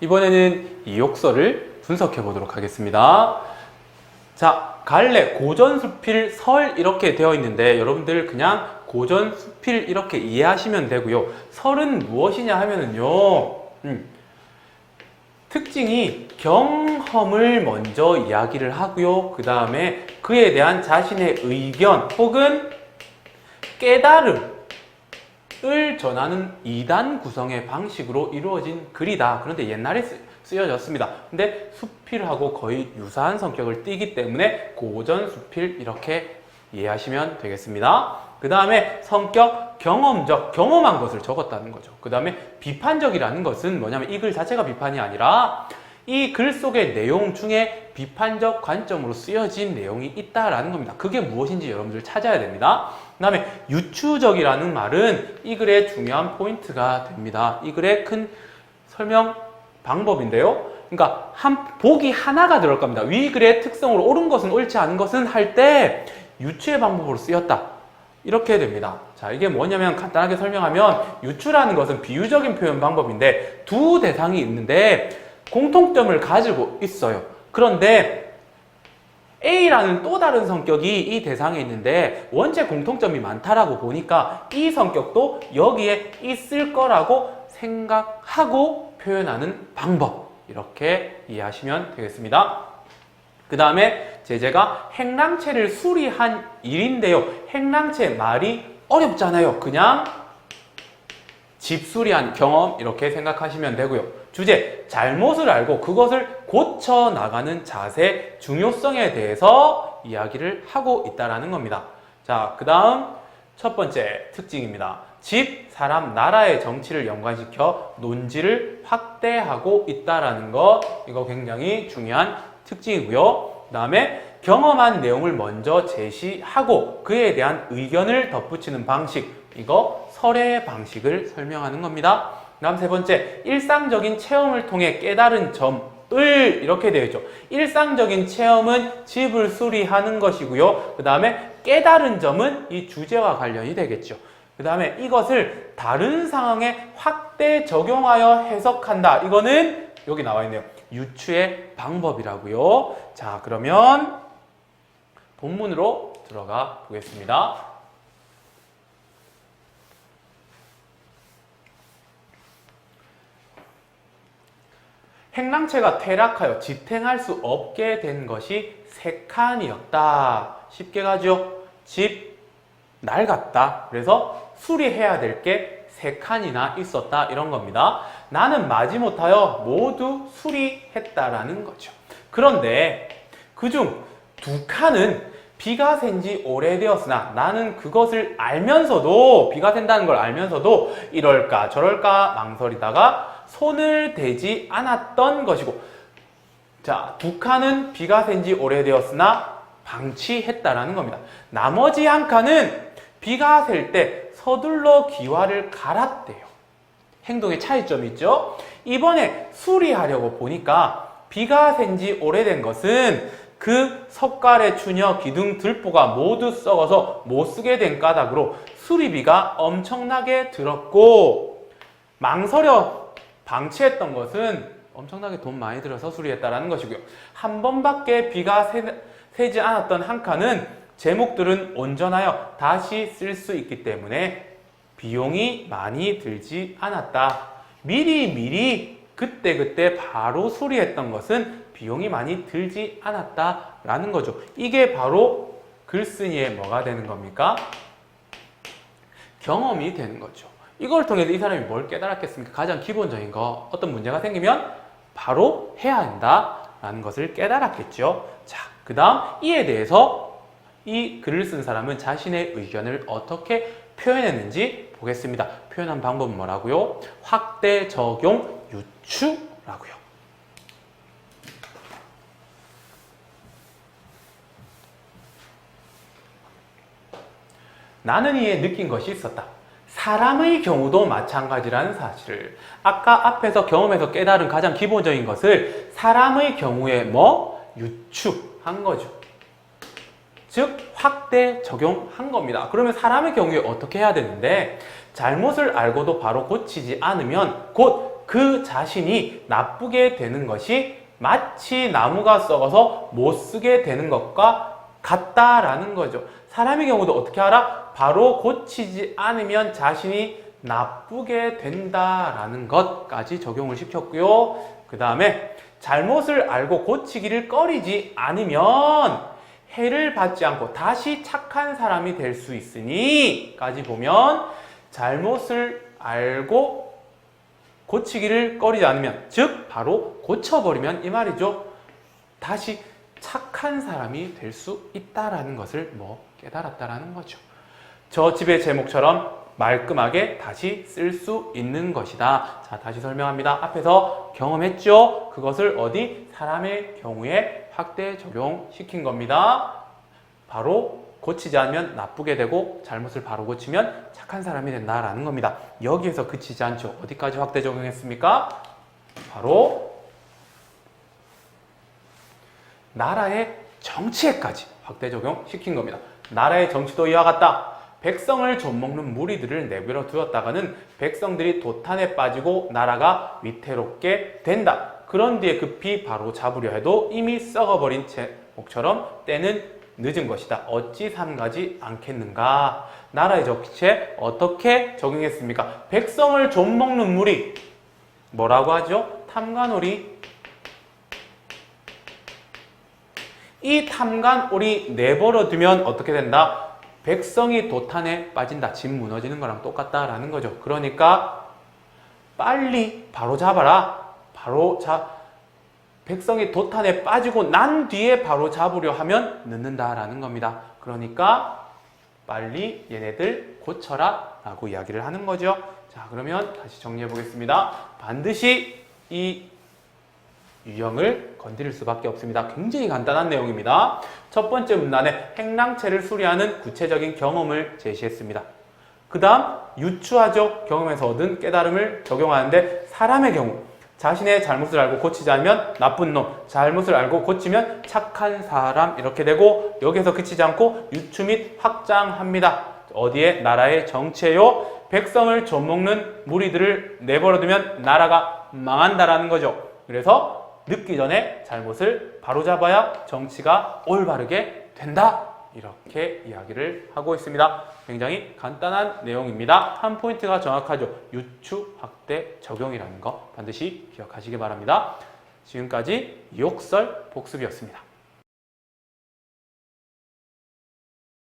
이번에는 이 욕설을 분석해 보도록 하겠습니다. 자, 갈래, 고전 수필, 설 이렇게 되어 있는데 여러분들 그냥 고전 수필 이렇게 이해하시면 되고요. 설은 무엇이냐 하면은요. 음, 특징이 경험을 먼저 이야기를 하고요. 그 다음에 그에 대한 자신의 의견 혹은 깨달음 을 전하는 이단 구성의 방식으로 이루어진 글이다. 그런데 옛날에 쓰, 쓰여졌습니다. 근데 수필하고 거의 유사한 성격을 띠기 때문에 고전 수필 이렇게 이해하시면 되겠습니다. 그 다음에 성격, 경험적, 경험한 것을 적었다는 거죠. 그 다음에 비판적이라는 것은 뭐냐면 이 글 자체가 비판이 아니라 이 글 속의 내용 중에 비판적 관점으로 쓰여진 내용이 있다라는 겁니다. 그게 무엇인지 여러분들 찾아야 됩니다. 그 다음에 유추적이라는 말은 이 글의 중요한 포인트가 됩니다. 이 글의 큰 설명 방법인데요. 그러니까 한 복이 하나가 들어갈 겁니다. 위 글의 특성으로 옳은 것은 옳지 않은 것은 할 때 유추의 방법으로 쓰였다. 이렇게 됩니다. 자, 이게 뭐냐면 간단하게 설명하면 유추라는 것은 비유적인 표현 방법인데 두 대상이 있는데 공통점을 가지고 있어요. 그런데 A라는 또 다른 성격이 이 대상에 있는데 원체 공통점이 많다라고 보니까 이 성격도 여기에 있을 거라고 생각하고 표현하는 방법 이렇게 이해하시면 되겠습니다. 그 다음에 제재가 행랑체를 수리한 일인데요. 행랑체 말이 어렵잖아요. 그냥 집수리한 경험 이렇게 생각하시면 되고요. 주제 잘못을 알고 그것을 고쳐 나가는 자세 중요성에 대해서 이야기를 하고 있다라는 겁니다. 자, 그 다음 첫 번째 특징입니다. 집, 사람, 나라의 정치를 연관시켜 논지를 확대하고 있다라는 거 이거 굉장히 중요한 특징이고요. 그 다음에 경험한 내용을 먼저 제시하고 그에 대한 의견을 덧붙이는 방식 이거 설의 방식을 설명하는 겁니다. 다음 세 번째, 일상적인 체험을 통해 깨달은 점을 이렇게 되어 있죠. 일상적인 체험은 집을 수리하는 것이고요. 그 다음에 깨달은 점은 이 주제와 관련이 되겠죠. 그 다음에 이것을 다른 상황에 확대 적용하여 해석한다. 이거는 여기 나와 있네요. 유추의 방법이라고요. 자, 그러면 본문으로 들어가 보겠습니다. 행랑체가 퇴락하여 지탱할 수 없게 된 것이 세 칸이었다. 쉽게 가죠. 집 낡았다. 그래서 수리해야 될 게 세 칸이나 있었다. 이런 겁니다. 나는 마지못하여 모두 수리했다라는 거죠. 그런데 그중 두 칸은 비가 샌 지 오래되었으나 나는 그것을 알면서도 비가 샌다는 걸 알면서도 이럴까 저럴까 망설이다가 손을 대지 않았던 것이고 자, 두 칸은 비가 샌지 오래되었으나 방치했다라는 겁니다. 나머지 한 칸은 비가 셀 때 서둘러 기와를 갈았대요. 행동의 차이점이 있죠? 이번에 수리하려고 보니까 비가 샌지 오래된 것은 그 석가래 추녀 기둥 들보가 모두 썩어서 못 쓰게 된 까닭으로 수리비가 엄청나게 들었고 망설여 방치했던 것은 엄청나게 돈 많이 들어서 수리했다라는 것이고요. 한 번밖에 비가 새, 새지 않았던 한 칸은 제목들은 온전하여 다시 쓸 수 있기 때문에 비용이 많이 들지 않았다. 미리 미리 그때 그때 바로 수리했던 것은 비용이 많이 들지 않았다라는 거죠. 이게 바로 글쓴이의 뭐가 되는 겁니까? 경험이 되는 거죠. 이걸 통해서 이 사람이 뭘 깨달았겠습니까? 가장 기본적인 거 어떤 문제가 생기면 바로 해야 한다라는 것을 깨달았겠죠. 자, 그 다음 이에 대해서 이 글을 쓴 사람은 자신의 의견을 어떻게 표현했는지 보겠습니다. 표현한 방법은 뭐라고요? 확대, 적용, 유추라고요. 나는 이에 느낀 것이 있었다. 사람의 경우도 마찬가지라는 사실을 아까 앞에서 경험에서 깨달은 가장 기본적인 것을 사람의 경우에 뭐 유추한 거죠. 즉 확대 적용한 겁니다. 그러면 사람의 경우에 어떻게 해야 되는데 잘못을 알고도 바로 고치지 않으면 곧 그 자신이 나쁘게 되는 것이 마치 나무가 썩어서 못 쓰게 되는 것과 같다라는 거죠. 사람의 경우도 어떻게 알아? 바로 고치지 않으면 자신이 나쁘게 된다라는 것까지 적용을 시켰고요. 그 다음에 잘못을 알고 고치기를 꺼리지 않으면 해를 받지 않고 다시 착한 사람이 될 수 있으니까지 보면 잘못을 알고 고치기를 꺼리지 않으면 즉 바로 고쳐버리면 이 말이죠. 다시 착한 사람이 될 수 있다라는 것을 뭐 깨달았다라는 거죠. 저 집의 제목처럼 말끔하게 다시 쓸 수 있는 것이다. 자, 다시 설명합니다. 앞에서 경험했죠? 그것을 어디? 사람의 경우에 확대 적용시킨 겁니다. 바로 고치지 않으면 나쁘게 되고 잘못을 바로 고치면 착한 사람이 된다라는 겁니다. 여기에서 그치지 않죠. 어디까지 확대 적용했습니까? 바로 나라의 정치에까지 확대 적용시킨 겁니다. 나라의 정치도 이와 같다. 백성을 좀먹는 무리들을 내버려 두었다가는 백성들이 도탄에 빠지고 나라가 위태롭게 된다. 그런 뒤에 급히 바로 잡으려 해도 이미 썩어버린 제목처럼 때는 늦은 것이다. 어찌 삼가지 않겠는가? 나라의 정치에 어떻게 적용했습니까? 백성을 좀먹는 무리 뭐라고 하죠? 탐관오리 이 탐관 오리 내버려 두면 어떻게 된다? 백성이 도탄에 빠진다. 집 무너지는 거랑 똑같다라는 거죠. 그러니까 빨리 바로 잡아라. 바로 잡 백성이 도탄에 빠지고 난 뒤에 바로 잡으려 하면 늦는다라는 겁니다. 그러니까 빨리 얘네들 고쳐라 라고 이야기를 하는 거죠. 자, 그러면 다시 정리해 보겠습니다. 반드시 이 유형을 건드릴 수밖에 없습니다. 굉장히 간단한 내용입니다. 첫 번째 문단에 행랑체를 수리하는 구체적인 경험을 제시했습니다. 그 다음 유추하죠. 경험에서 얻은 깨달음을 적용하는데 사람의 경우 자신의 잘못을 알고 고치지 않으면 나쁜 놈, 잘못을 알고 고치면 착한 사람 이렇게 되고 여기서 그치지 않고 유추 및 확장합니다. 어디에? 나라의 정체요. 백성을 좀먹는 무리들을 내버려두면 나라가 망한다라는 거죠. 그래서 늦기 전에 잘못을 바로잡아야 정치가 올바르게 된다. 이렇게 이야기를 하고 있습니다. 굉장히 간단한 내용입니다. 한 포인트가 정확하죠. 유추 확대 적용이라는 거 반드시 기억하시기 바랍니다. 지금까지 욕설 복습이었습니다.